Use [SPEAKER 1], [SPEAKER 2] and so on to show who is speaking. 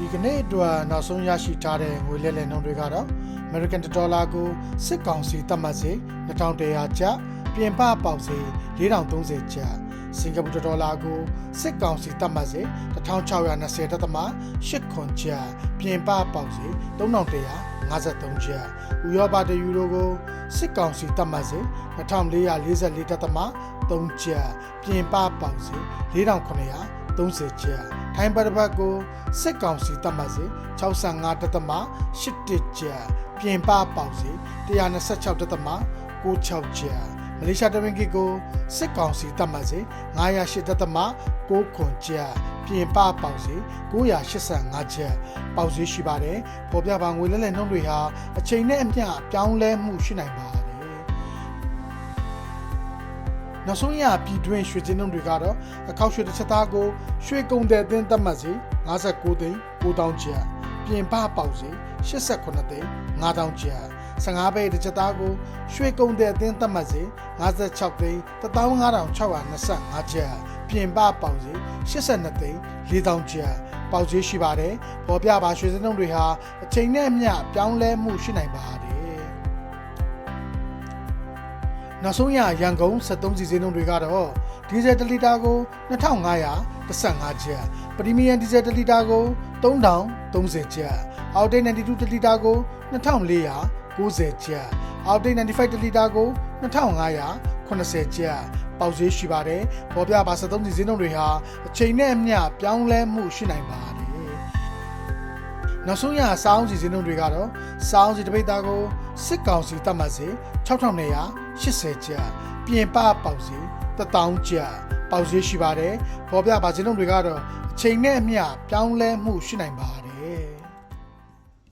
[SPEAKER 1] ဒီကနေ့အတွက်နောက်ဆုံးရရှိထားတဲ့ငွေလဲလှယ်နှုန်းတွေကတော့ American Dollar ကိုစစ်ကောင်စီသတ်မှတ်စေ2100ကျပ်ပြင်ပပေါက်စေ4030ကျပ်စင်ကာပူဒေါ်လာကိုစစ်ကောင်စီသတ်မှတ်စေ1620တက်သမ8ခွန်ကျပ်ပြင်ပပေါက်စေ3153ကျပ်ဥရောပတယူရိုကို စစ်ကောင်စီသတ်မှတ်စေ2444တက်သမ3ကျပ်ပြင်ပပေါက်စေ4900 30ကျပ်ထိုင်းဘတ်တစ်ပတ်ကိုစစ်ကောင်စီတတ်မှတ်စေ65တသမ81ကျပ်ပြင်ပပေါက်စေ126တသမ96ကျပ် မလေးရှားတဝင်းကီကိုစစ်ကောင်စီတတ်မှတ်စေ908တသမ6ခွန်ကျပ်ပြင်ပပေါက်စေ985ကျပ်ပေါက်စေရှိပါတယ်ပေါ်ပြပါငွေလဲလှယ်နှုန်းတွေဟာအချိန်နဲ့အမျှပြောင်းလဲမှုရှိနိုင်ပါတယ်နောက်ဆုံးရပြည်တွင်းရွှေစင်းနှုန်းတွေကတော့အခောက်ရွှေတစ်ချက်သားကိုရွှေကုံတဲ့အသင်းသတ်မှတ်စီ59သိန်း9000ကျပ်ပြင်ပပေါက်စီ89သိန်း9000ကျပ် 15ဘဲတစ်ချက်သားကိုရွှေကုံတဲ့အသင်းသတ်မှတ်စီ56သိန်း15625ကျပ်ပြင်ပပေါက်စီ82သိန်း4000ကျပ်ပေါက်ဈေးရှိပါတယ်ပေါ်ပြပါရွှေစင်းနှုန်းတွေဟာအချိန်နဲ့အမျှပြောင်းလဲမှုရှိနိုင်ပါတယ်နောက်ဆုံးရရန်ကုန်73စီစင်းနှုန်းတွေကတော့ဒီဇယ်1လီတာကို2515ကျပ်ပရီမီယံဒီဇယ်1လီတာကို3030ကျပ်အောက်တိတ်92တလီတာကို 2490ကျပ်အောက်တိတ်95တလီတာကို2580ကျပ်ပေါက်ဈေးရှိပါတယ်ပေါ်ပြပါ73စီစင်းနှုန်းတွေဟာအချိန်နဲ့အမျှပြောင်းလဲမှုရှိနိုင်ပါတယ်နောက်ဆုံးရစောင်းစီစင်းတို့တွေကတော့စောင်းစီတပိတ်သားကိုစစ်ကောင်စီတတ်မှတ်စီ6980ကျပ်ပြင်ပပေါက်စီ1000ကျပ်ပေါက်စီရှိပါတယ်ပေါ်ပြပါစင်းတို့တွေကတော့အချိန်နဲ့အမျှပြောင်းလဲမှုရှိနိုင်ပါတယ်